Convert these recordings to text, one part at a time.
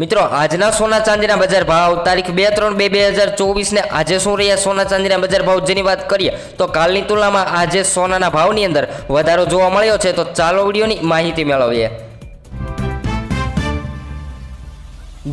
મિત્રો, આજના સોના ચાંદીના બજાર ભાવ, તારીખ બે ત્રણ બે બે હજાર ચોવીસને આજે શું રહ્યા સોના ચાંદીના બજાર ભાવ? જેની વાત કરીએ, તો કાલની તુલનામાં આજે સોનાના ભાવની અંદર વધારો જોવા મળ્યો છે. તો ચાલો વિડીયોની માહિતી મેળવીએ.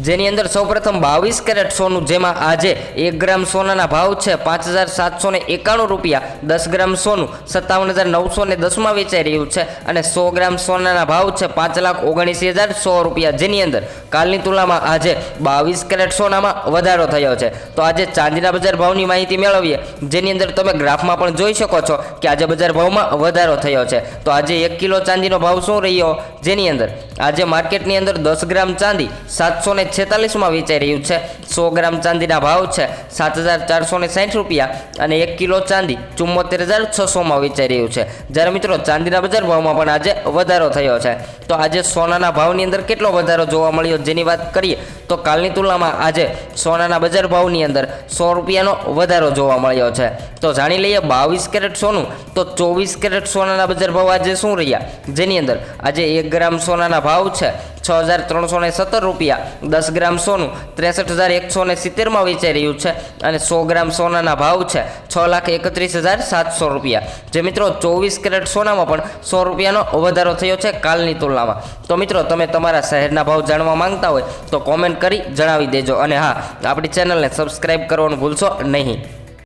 જેની અંદર સૌપ્રથમ બાવીસ કેરેટ સોનું, જેમાં આજે એક ગ્રામ સોનાના ભાવ છે પાંચ હજાર સાતસો ને એકાણું રૂપિયા. દસ ગ્રામ સોનું સત્તાવન હજાર નવસો ને દસમાં વેચાઈ રહ્યું છે અને સો ગ્રામ સોનાના ભાવ છે પાંચ લાખ ઓગણીસી હજાર સો રૂપિયા. જેની અંદર કાલની તુલનામાં આજે બાવીસ કેરેટ સોનામાં વધારો થયો છે. તો આજે ચાંદીના બજાર ભાવની માહિતી મેળવીએ. જેની અંદર તમે ગ્રાફમાં પણ જોઈ શકો છો કે આજે બજાર ભાવમાં વધારો થયો છે. તો આજે એક કિલો ચાંદીનો ભાવ શું રહ્યો? જેની અંદર આજે માર્કેટની અંદર દસ ગ્રામ ચાંદી સાતસો ને છેતાલીસમાં વેચાઈ રહ્યું છે. સો ગ્રામ ચાંદીના ભાવ છે. સાત હજાર ચારસો ને સાઠ રૂપિયા અને એક કિલો ચાંદી ચુમ્મોતેર હજાર છસોમાં વેચાઈ રહ્યું છે. જ્યારે મિત્રો ચાંદીના બજાર ભાવમાં પણ આજે વધારો થયો છે. તો આજે સોનાના ભાવની અંદર કેટલો વધારો જોવા મળ્યો જેની વાત કરીએ, તો કાલની તુલનામાં આજે સોનાના બજાર ભાવની અંદર સો રૂપિયાનો વધારો જોવા મળ્યો છે. તો જાણી લઈએ બાવીસ કેરેટ સોનું, તો ચોવીસ કેરેટ સોનાના બજાર ભાવ આજે શું રહ્યા? જેની અંદર આજે એક ગ્રામ સોનાના ભાવ છે, છ હજાર ત્રણસો સત્તર રૂપિયા. દસ ગ્રામ સોનું, ત્રેસઠ હજાર એકસો ને સિત્તેરમાં વેચાઈ રહ્યું છે અને સો ગ્રામ સોનાના ભાવ છે, છ લાખ એકત્રીસ હજાર સાતસો રૂપિયા. જે મિત્રો ચોવીસ કેરેટ સોનામાં પણ સો રૂપિયાનો વધારો થયો છે કાલની તુલનામાં. તો મિત્રો, તમે તમારા શહેરના ભાવ જાણવા માંગતા હોય તો કોમેન્ટ કરી જણાવી દેજો. અને હા, આપણી ચેનલને સબસ્ક્રાઈબ કરવાનું ભૂલશો નહીં.